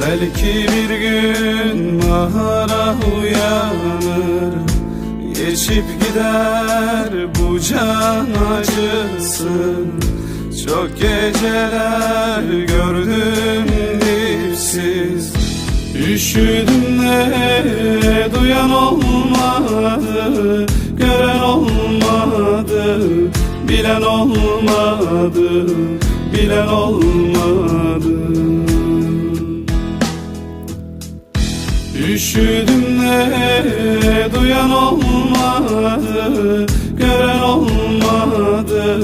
Belki bir gün bahara uyanır Geçip gider bu can acısı. Çok geceler gördüm dipsiz Üşüdüm de duyan olmadı Gören olmadı Bilen olmadı Bilen olmadı Üşüdüm de duyan olmadı Gören olmadı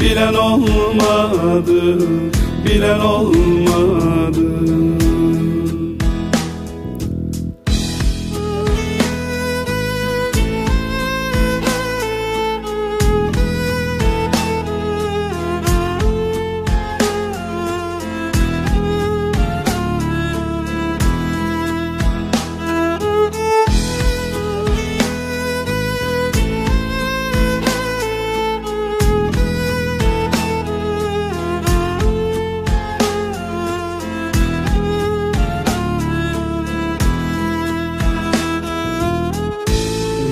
Bilen olmadı Bilen olmadı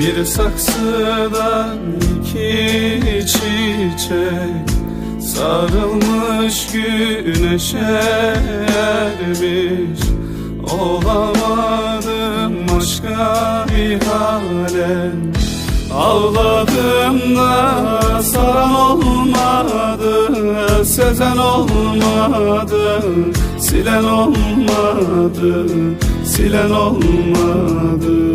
Bir saksıdan iki çiçek Sarılmış güneşe ermiş. Olamadım başka bir hale. Ağladım da saran olmadı Sezen olmadı Silen olmadı Silen olmadı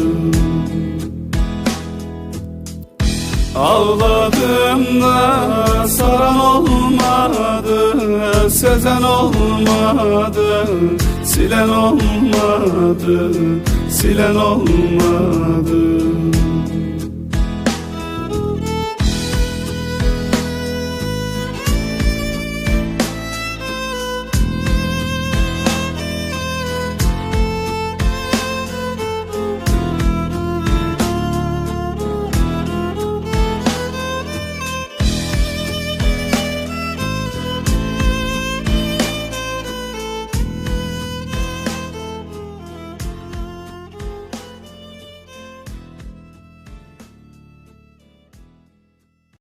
Ağladım da saran olmadı Sezen olmadı Silen olmadı Silen olmadı